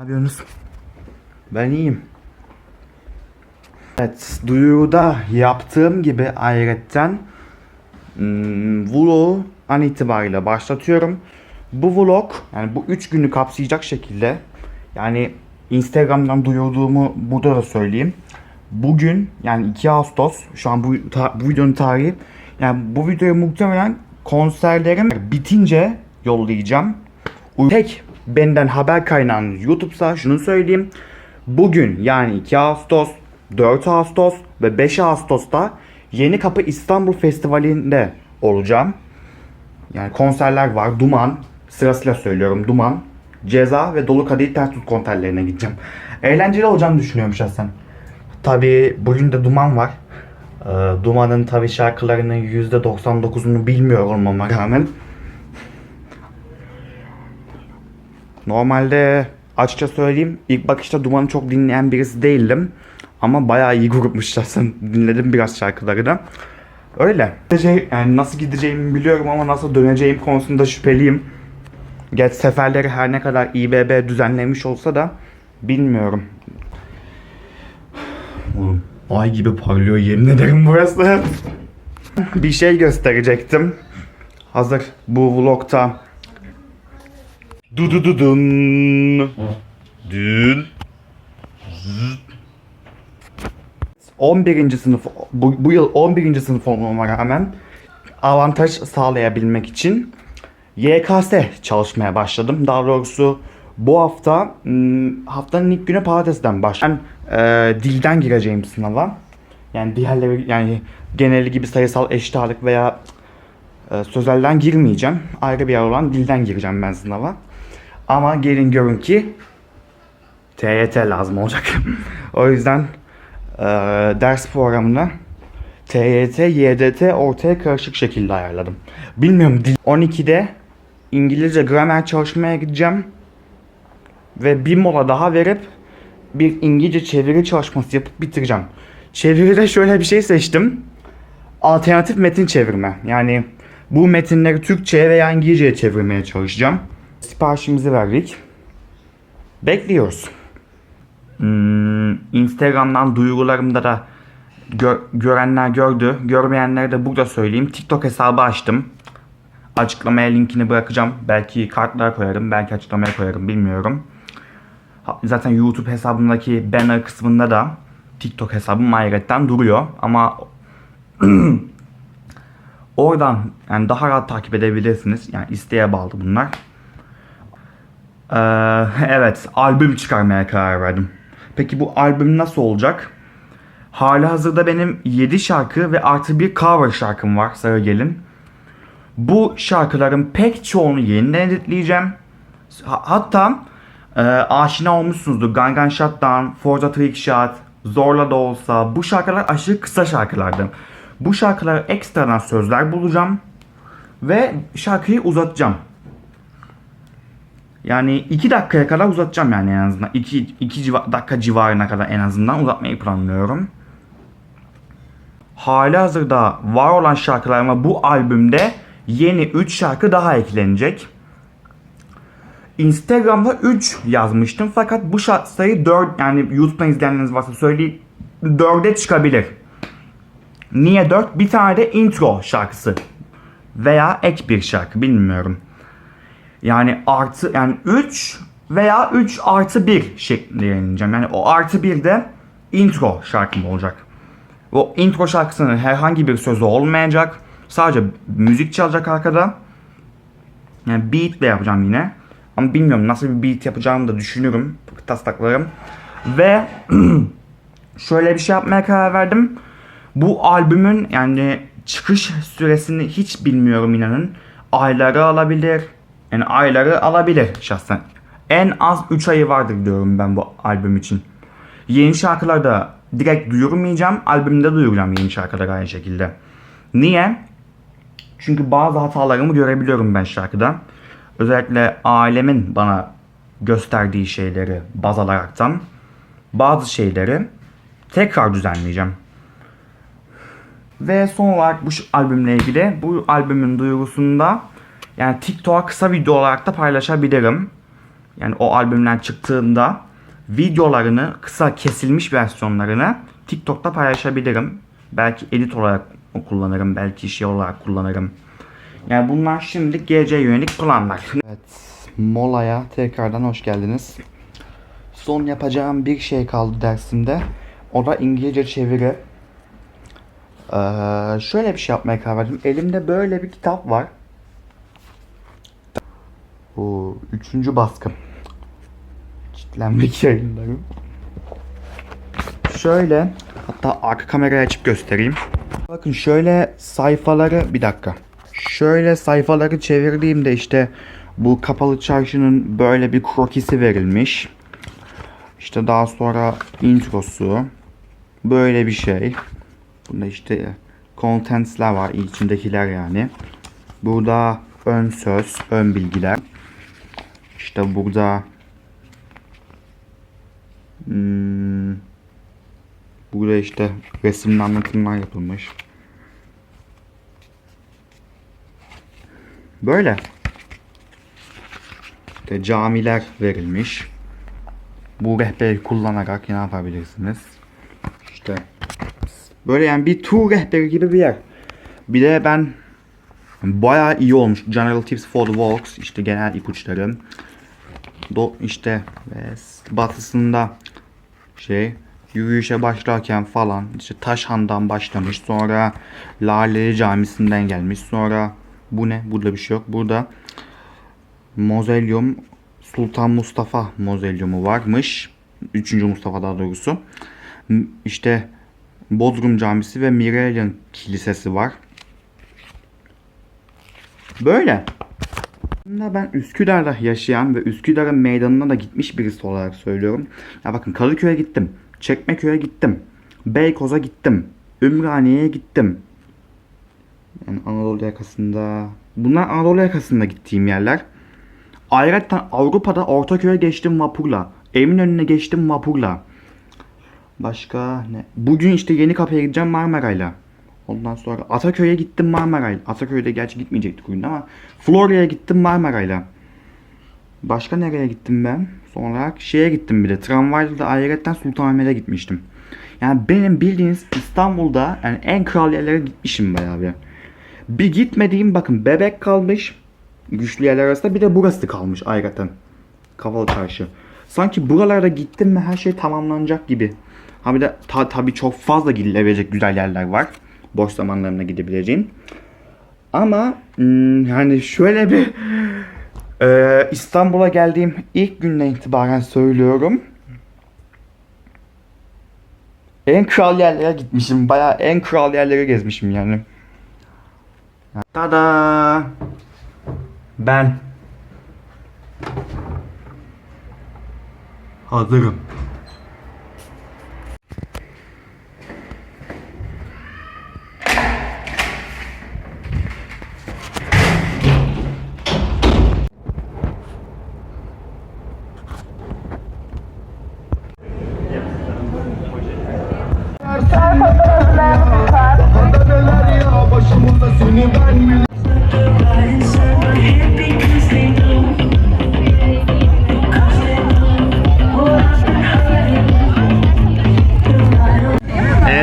Ne yapıyorsunuz? Ben iyiyim. Evet, duyuruda yaptığım gibi ayrıca hmm, vlogu an itibariyle başlatıyorum. Bu vlog yani bu 3 günü kapsayacak şekilde yani Instagram'dan duyurduğumu burada da söyleyeyim. Bugün yani 2 Ağustos şu an bu, ta- bu videonun tarihi yani bu videoyu muhtemelen konserlerim bitince yollayacağım. Tek benden haber kaynağınız YouTube'sa şunu söyleyeyim. Bugün yani 2 Ağustos, 4 Ağustos ve 5 Ağustos'ta Yeni Kapı İstanbul Festivali'nde olacağım. Yani konserler var. Duman, sırasıyla söylüyorum. Duman, Ceza ve Dolu Kadehi Ters Tut konserlerine gideceğim. Eğlenceli olacağını düşünüyorum şahsen. Tabi bugün de Duman var. Ee, Duman'ın tabi şarkılarının %99'unu bilmiyor olmama rağmen Normalde açıkça söyleyeyim ilk bakışta Duman'ı çok dinleyen birisi değildim. Ama bayağı iyi grupmuş şahsen dinledim biraz şarkıları da. Öyle. Yani nasıl gideceğimi biliyorum ama nasıl döneceğim konusunda şüpheliyim. Geç seferleri her ne kadar İBB düzenlemiş olsa da bilmiyorum. Oğlum ay gibi parlıyor yemin ederim burası. Bir şey gösterecektim. Hazır bu vlogta Du du du dun. Dün. 11. sınıf bu, bu yıl 11. sınıf olmama rağmen avantaj sağlayabilmek için YKS çalışmaya başladım. Daha doğrusu bu hafta hmm, haftanın ilk günü pazartesiden başladım. E, dilden gireceğim sınava. Yani diğerleri yani geneli gibi sayısal eşit ağırlık veya e, sözelden girmeyeceğim. Ayrı bir yer olan dilden gireceğim ben sınava. Ama gelin görün ki TYT lazım olacak. o yüzden e, ders programını TYT, YDT ortaya karışık şekilde ayarladım. Bilmiyorum dil 12'de İngilizce gramer çalışmaya gideceğim. Ve bir mola daha verip bir İngilizce çeviri çalışması yapıp bitireceğim. Çeviride şöyle bir şey seçtim. Alternatif metin çevirme. Yani bu metinleri Türkçe'ye veya İngilizce'ye çevirmeye çalışacağım. Siparişimizi verdik. Bekliyoruz. Hmm, Instagram'dan duyurularımda da gö- görenler gördü. Görmeyenlere de burada söyleyeyim. TikTok hesabı açtım. Açıklamaya linkini bırakacağım. Belki kartlara koyarım, belki açıklamaya koyarım bilmiyorum. Zaten YouTube hesabımdaki banner kısmında da TikTok hesabım ayrıca duruyor. Ama oradan yani daha rahat takip edebilirsiniz. Yani isteğe bağlı bunlar. Ee, evet, albüm çıkarmaya karar verdim. Peki bu albüm nasıl olacak? Hali hazırda benim 7 şarkı ve artı bir cover şarkım var Sarı Gelin. Bu şarkıların pek çoğunu yeniden editleyeceğim. Ha- Hatta e, aşina olmuşsunuzdur. Gangan Shutdown, Forza Trick Shot, Zorla da olsa bu şarkılar aşırı kısa şarkılardı. Bu şarkılara ekstradan sözler bulacağım ve şarkıyı uzatacağım. Yani 2 dakikaya kadar uzatacağım yani en azından. 2 2 civa- dakika civarına kadar en azından uzatmayı planlıyorum. Hali hazırda var olan şarkılarıma bu albümde yeni 3 şarkı daha eklenecek. Instagram'da 3 yazmıştım fakat bu sayı 4 yani YouTube'dan izleyenleriniz varsa söyleyeyim 4'e çıkabilir. Niye 4? Bir tane de intro şarkısı veya ek bir şarkı bilmiyorum. Yani artı yani 3 veya 3 artı 1 şeklinde yayınlayacağım. Yani o artı 1 de intro şarkım olacak. O intro şarkısının herhangi bir sözü olmayacak. Sadece müzik çalacak arkada. Yani beat de yapacağım yine. Ama bilmiyorum nasıl bir beat yapacağımı da düşünürüm. Taslaklarım. Ve şöyle bir şey yapmaya karar verdim. Bu albümün yani çıkış süresini hiç bilmiyorum inanın. Ayları alabilir. Yani ayları alabilir şahsen. En az 3 ayı vardır diyorum ben bu albüm için. Yeni şarkılar da direkt duyurmayacağım. Albümde duyuracağım yeni şarkıları aynı şekilde. Niye? Çünkü bazı hatalarımı görebiliyorum ben şarkıda. Özellikle ailemin bana gösterdiği şeyleri baz alaraktan bazı şeyleri tekrar düzenleyeceğim. Ve son olarak bu albümle ilgili bu albümün duyurusunda yani TikTok'a kısa video olarak da paylaşabilirim. Yani o albümler çıktığında videolarını kısa kesilmiş versiyonlarını TikTok'ta paylaşabilirim. Belki edit olarak kullanırım, belki şey olarak kullanırım. Yani bunlar şimdi geleceğe yönelik planlar. Evet, molaya tekrardan hoş geldiniz. Son yapacağım bir şey kaldı dersimde. O da İngilizce çeviri. Ee, şöyle bir şey yapmaya karar verdim. Elimde böyle bir kitap var. Bu üçüncü baskım. Çitlenmek yayınları. Şöyle hatta arka kamerayı açıp göstereyim. Bakın şöyle sayfaları bir dakika. Şöyle sayfaları çevirdiğimde işte bu kapalı çarşının böyle bir krokisi verilmiş. İşte daha sonra introsu. Böyle bir şey. Bunda işte contents'ler var. içindekiler yani. Burada ön söz, ön bilgiler. İşte burada hmm, burada işte resimli anlatımlar yapılmış. Böyle. İşte camiler verilmiş. Bu rehberi kullanarak ne yapabilirsiniz? İşte böyle yani bir tur rehberi gibi bir yer. Bir de ben bayağı iyi olmuş. General Tips for the Walks işte genel ipuçları. Do işte e, batısında şey yürüyüşe başlarken falan işte Taşhan'dan başlamış sonra Laleli Camisi'nden gelmiş sonra bu ne? Burada bir şey yok. Burada Mozalyum Sultan Mustafa Mozalyumu varmış. 3. Mustafa daha doğrusu. İşte Bodrum Camisi ve Mirelian Kilisesi var. Böyle aslında ben Üsküdar'da yaşayan ve Üsküdar'ın meydanına da gitmiş birisi olarak söylüyorum. Ya bakın Kadıköy'e gittim. Çekmeköy'e gittim. Beykoz'a gittim. Ümraniye'ye gittim. Yani Anadolu yakasında... Bunlar Anadolu yakasında gittiğim yerler. Ayrıca Avrupa'da Ortaköy'e geçtim vapurla. Eminönü'ne geçtim vapurla. Başka ne? Bugün işte Yeni Kapı'ya gideceğim Marmaray'la. Ondan sonra Ataköy'e gittim Marmaray'la. Ataköy'de gerçi gitmeyecektik bugün ama Florya'ya gittim Marmaray'la. Başka nereye gittim ben? Sonra şeye gittim bir de. Tramvayla da ayrıca Sultanahmet'e gitmiştim. Yani benim bildiğiniz İstanbul'da yani en kral yerlere gitmişim bayağı bir. Bir gitmediğim bakın bebek kalmış. Güçlü yerler arasında bir de burası kalmış ayrıca. Kapalı çarşı. Sanki buralarda gittim mi her şey tamamlanacak gibi. Ha bir de ta, tabii çok fazla gidilebilecek güzel yerler var. Boş zamanlarımda gidebileceğin. Ama hmm, yani şöyle bir e, İstanbul'a geldiğim ilk günden itibaren söylüyorum. En kral yerlere gitmişim. Bayağı en kral yerlere gezmişim yani. Tada! Ben hazırım.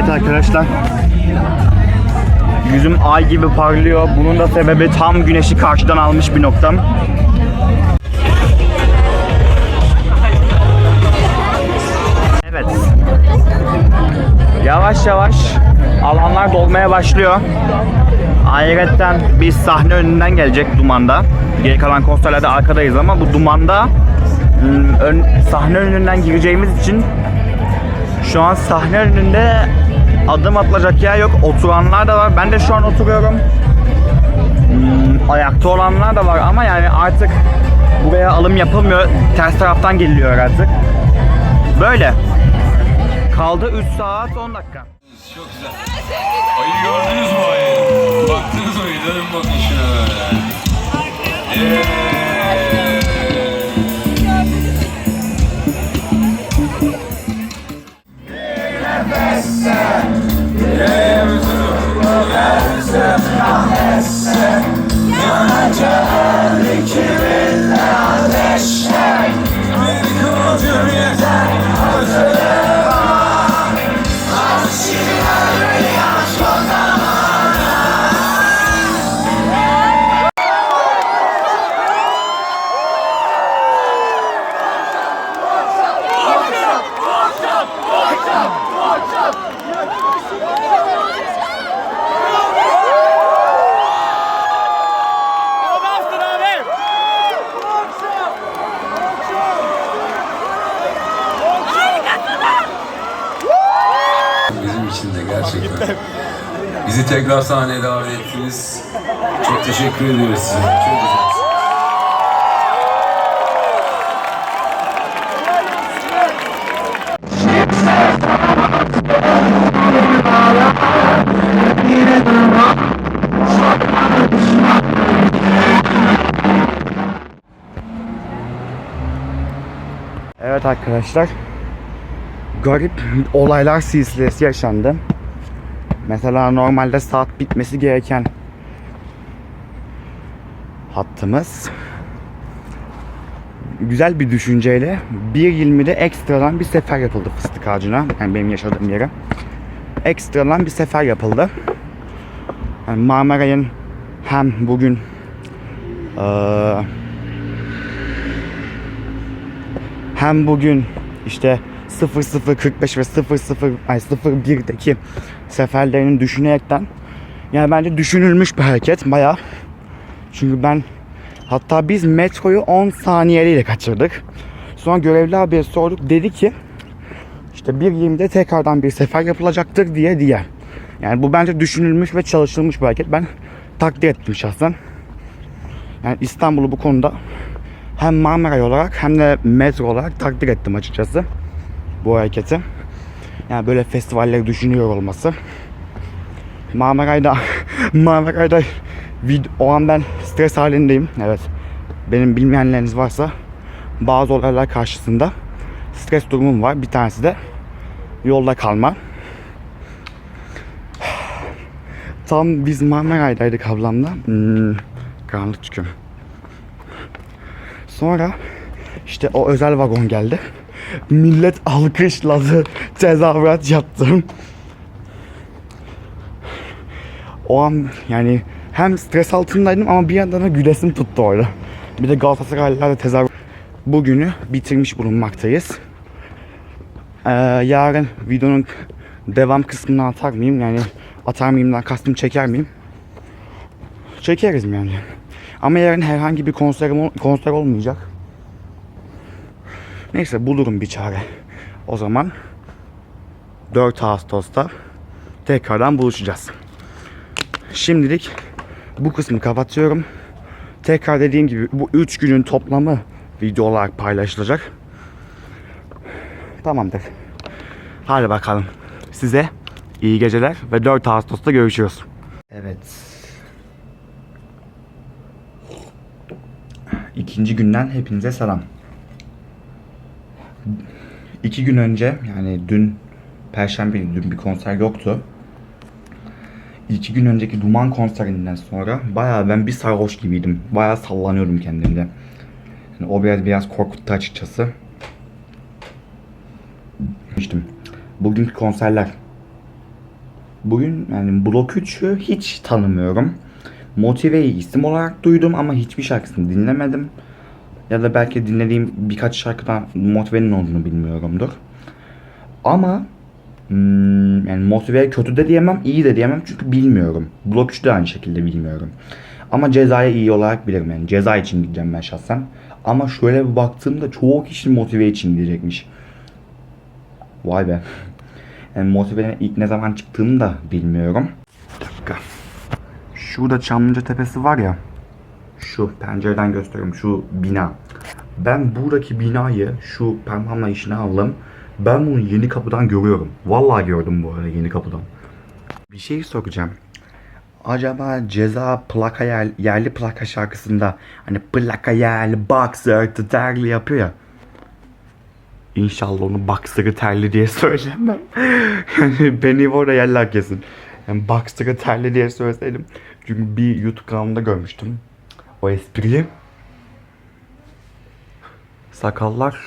Evet arkadaşlar. Yüzüm ay gibi parlıyor. Bunun da sebebi tam güneşi karşıdan almış bir noktam. Evet. Yavaş yavaş alanlar dolmaya başlıyor. Ayrıca bir sahne önünden gelecek dumanda. Geri kalan konserlerde arkadayız ama bu dumanda ön, sahne önünden gireceğimiz için şu an sahne önünde adım atılacak yer yok. Oturanlar da var. Ben de şu an oturuyorum. Hmm, ayakta olanlar da var ama yani artık buraya alım yapılmıyor. Ters taraftan geliliyor artık. Böyle. Kaldı 3 saat 10 dakika. Çok güzel. Ayı gördünüz mü ayı? Baktınız mı? Dönün bakın Yanacak ikimizde ateşler Bir koca yeter tekrar sahneye davet ettiniz. Çok teşekkür ediyoruz size. Çok güzel. Evet arkadaşlar. Garip olaylar silsilesi yaşandı. Mesela normalde saat bitmesi gereken hattımız güzel bir düşünceyle 1.20'de ekstradan bir sefer yapıldı fıstık ağacına. Yani benim yaşadığım yere. Ekstradan bir sefer yapıldı. Yani Marmaray'ın hem bugün eee hem bugün işte 0045 ve 00 ay 01'deki seferlerini düşünerekten yani bence düşünülmüş bir hareket bayağı. Çünkü ben hatta biz metroyu 10 saniyeliyle kaçırdık. Sonra görevli abiye sorduk dedi ki işte 1.20'de tekrardan bir sefer yapılacaktır diye diye. Yani bu bence düşünülmüş ve çalışılmış bir hareket. Ben takdir ettim şahsen. Yani İstanbul'u bu konuda hem Marmaray olarak hem de metro olarak takdir ettim açıkçası bu hareketi. Yani böyle festivalleri düşünüyor olması. Marmaray'da Marmaray'da o an ben stres halindeyim. Evet. Benim bilmeyenleriniz varsa bazı olaylar karşısında stres durumum var. Bir tanesi de yolda kalma. Tam biz Marmaray'daydık ablamla. Hmm, karanlık çıkıyor. Sonra işte o özel vagon geldi. Millet alkışladı. Tezahürat yaptım. O an yani hem stres altındaydım ama bir yandan da gülesim tuttu orada. Bir de Galatasaraylılar da tezahürat bugünü bitirmiş bulunmaktayız. Ee, yarın videonun devam kısmını atar mıyım? Yani atar mıyımdan kastım çeker miyim? Çekeriz mi yani? Ama yarın herhangi bir konser, konser olmayacak. Neyse bulurum bir çare. O zaman 4 Ağustos'ta tekrardan buluşacağız. Şimdilik bu kısmı kapatıyorum. Tekrar dediğim gibi bu 3 günün toplamı video olarak paylaşılacak. Tamamdır. Hadi bakalım. Size iyi geceler ve 4 Ağustos'ta görüşürüz. Evet. İkinci günden hepinize selam. İki gün önce yani dün Perşembe dün bir konser yoktu. İki gün önceki Duman konserinden sonra bayağı ben bir sarhoş gibiydim. Bayağı sallanıyordum kendimde. Yani o biraz biraz korkuttu açıkçası. İşte bugünkü konserler. Bugün yani Blok 3'ü hiç tanımıyorum. Motive'yi isim olarak duydum ama hiçbir şarkısını dinlemedim. Ya da belki dinlediğim birkaç şarkıdan Motive'nin olduğunu bilmiyorumdur. Ama hmm, yani Motive kötü de diyemem, iyi de diyemem çünkü bilmiyorum. Blok 3'ü de aynı şekilde bilmiyorum. Ama cezaya iyi olarak bilirim yani. Ceza için gideceğim ben şahsen. Ama şöyle bir baktığımda çoğu kişi motive için gidecekmiş. Vay be. Yani motivenin ilk ne zaman çıktığını da bilmiyorum. Bir dakika. Şurada Çamlıca Tepesi var ya. Şu pencereden gösteriyorum şu bina. Ben buradaki binayı şu parmağımla işine aldım. Ben bunu yeni kapıdan görüyorum. Vallahi gördüm bu arada yeni kapıdan. Bir şey soracağım. Acaba ceza plaka yer, yerli plaka şarkısında hani plaka yerli boxer terli yapıyor ya. İnşallah onu boxer'ı terli diye ben. yani beni orada yerler kesin. Yani boxer'ı terli diye söyleseydim. Çünkü bir YouTube kanalında görmüştüm. O espriyi. Sakallar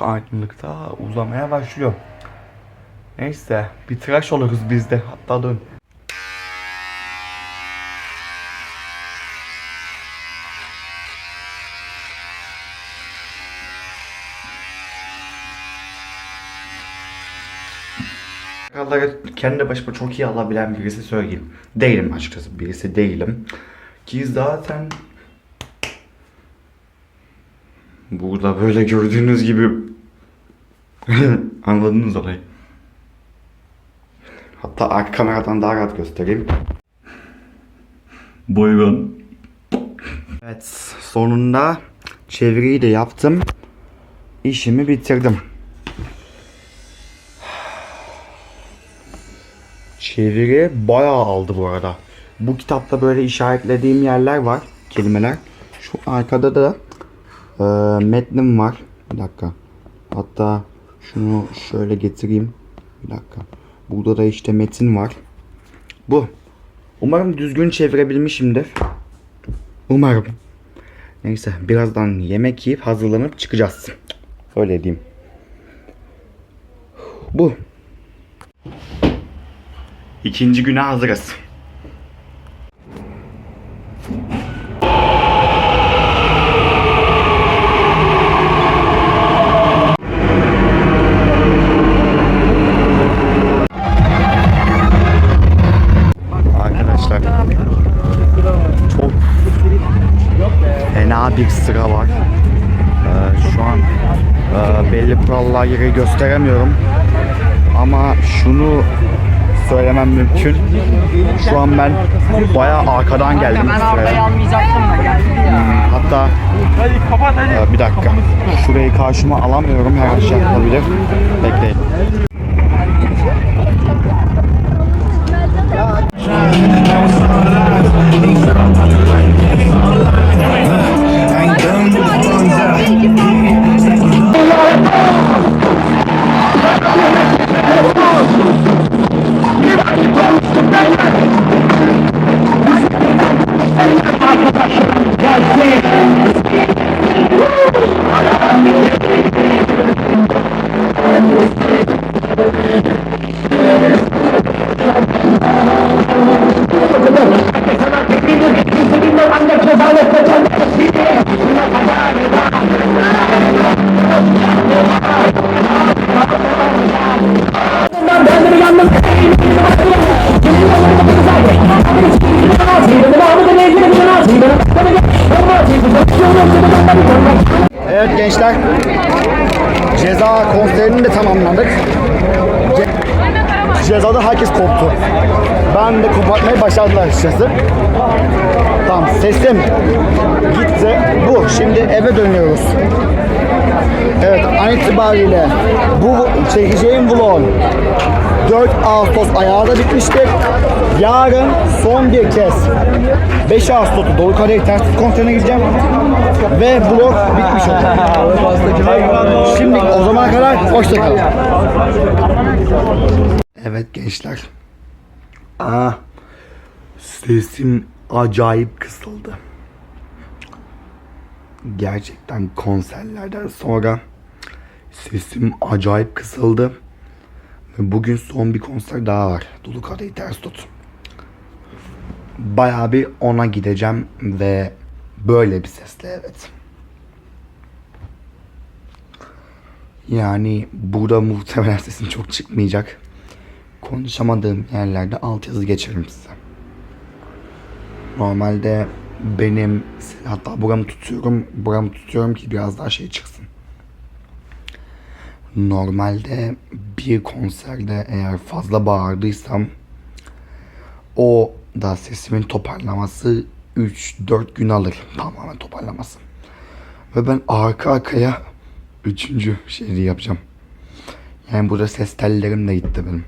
aydınlıkta uzamaya başlıyor. Neyse bir tıraş oluruz biz de. Hatta dön. Sakalları kendi başıma çok iyi alabilen birisi söyleyeyim. Değilim açıkçası. Birisi değilim. Ki zaten burada böyle gördüğünüz gibi anladınız olayı. Hatta arka kameradan daha rahat göstereyim. Buyurun. Evet sonunda çeviriyi de yaptım. İşimi bitirdim. Çeviri bayağı aldı bu arada. Bu kitapta böyle işaretlediğim yerler var. Kelimeler. Şu arkada da e, metnim var. Bir dakika. Hatta şunu şöyle getireyim. Bir dakika. Burada da işte metin var. Bu. Umarım düzgün çevirebilmişimdir. Umarım. Neyse birazdan yemek yiyip hazırlanıp çıkacağız. Öyle diyeyim. Bu. İkinci güne hazırız. Gösteremiyorum. Ama şunu söylemem mümkün. Şu an ben bayağı arkadan geldim Ben sıraya. ya. Hatta Ee, bir dakika. Şurayı karşıma alamıyorum. Her şey yapılabilir. Bekleyin. Tamamladık. Ce- Cezada herkes koptu. Ben de kopartmayı başardılar açıkçası. Tamam sesim gitti. Bu. Şimdi eve dönüyoruz. Evet an itibariyle bu çekeceğim vlog 4 Ağustos ayağda bitmiştir. Yarın son bir kez 5 Ağustos'ta Doğu Kare'ye ters konserine gideceğim. Ve vlog bitmiş olacak. Şimdi o zamana kadar hoşçakalın. Evet gençler. Aa, sesim acayip kısıldı. Gerçekten konserlerden sonra sesim acayip kısıldı. Ve bugün son bir konser daha var. Dulu Kadehi Ters Tut. Bayağı bir ona gideceğim ve böyle bir sesle evet. Yani burada muhtemelen sesim çok çıkmayacak. Konuşamadığım yerlerde altyazı geçerim size. Normalde benim hatta buramı tutuyorum, buramı tutuyorum ki biraz daha şey çıksın. Normalde bir konserde eğer fazla bağırdıysam o da sesimin toparlaması 3-4 gün alır tamamen toparlaması. Ve ben arka arkaya üçüncü şeyi yapacağım. Yani burada ses tellerim de gitti benim.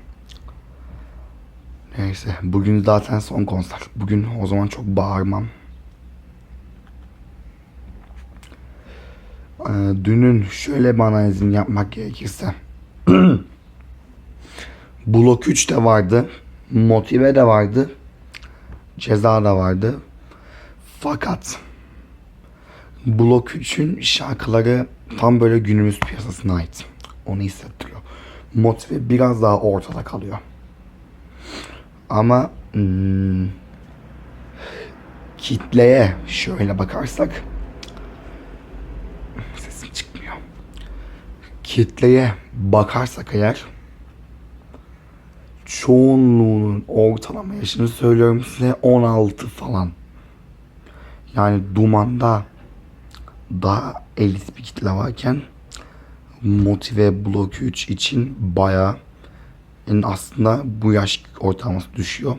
Neyse bugün zaten son konser. Bugün o zaman çok bağırmam. Ee, dünün şöyle bir analizini yapmak gerekirse. Blok 3 de vardı. Motive de vardı. Ceza da vardı. Fakat Blok 3'ün şarkıları tam böyle günümüz piyasasına ait. Onu hissettiriyor. Motive biraz daha ortada kalıyor. Ama hmm, kitleye şöyle bakarsak sesim çıkmıyor. Kitleye bakarsak eğer çoğunluğunun ortalama yaşını söylüyorum size 16 falan. Yani Duman'da daha elit bir kitle varken Motive Blok 3 için baya Yani aslında bu yaş ortalaması düşüyor.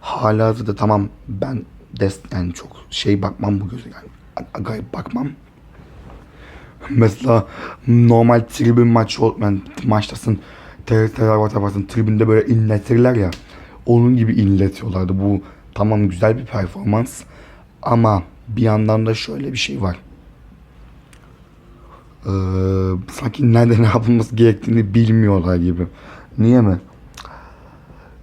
Hala da tamam ben des yani çok şey bakmam bu göze yani acayip bakmam. Mesela normal tribün maçı ol- yani maçtasın TRT yaparsın tribünde böyle inletirler ya. Onun gibi inletiyorlardı. Bu tamam güzel bir performans. Ama bir yandan da şöyle bir şey var. Ee, sanki nerede ne yapılması gerektiğini bilmiyorlar gibi. Niye mi?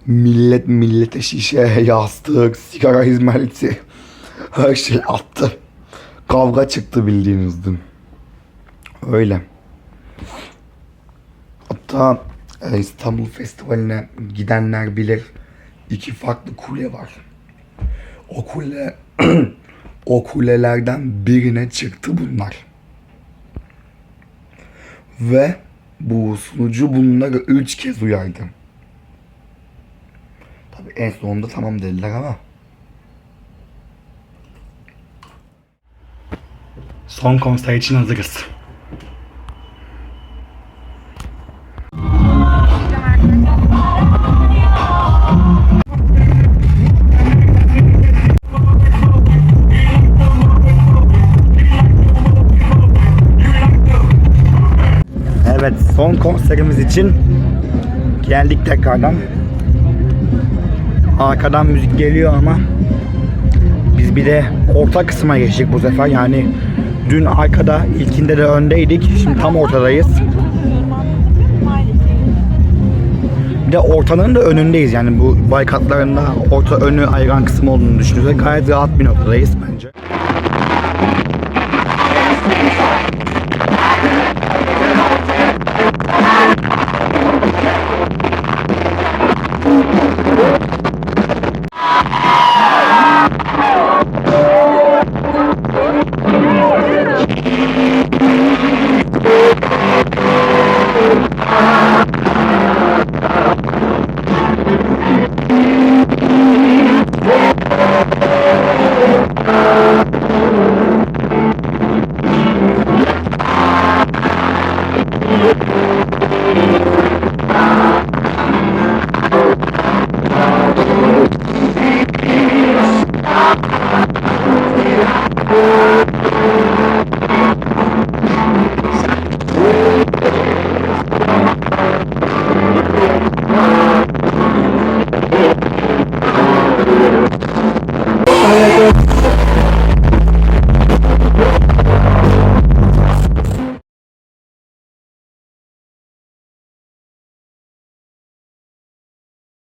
Millet millete şişe, yastık, sigara hizmeti her şey attı. Kavga çıktı bildiğiniz dün. Öyle. Hatta e, İstanbul Festivali'ne gidenler bilir. iki farklı kule var. O kule o kulelerden birine çıktı bunlar. Ve bu sunucu bunları üç kez uyardı. Tabii en sonunda tamam dediler ama. Son konser için hazırız. Konserimiz için geldik tekrardan. Arkadan müzik geliyor ama biz bir de orta kısma geçtik bu sefer. Yani dün arkada ilkinde de öndeydik. Şimdi tam ortadayız. Bir de ortanın da önündeyiz. Yani bu baykatlarında orta önü ayıran kısmı olduğunu düşünüyoruz. Gayet rahat bir noktadayız bence.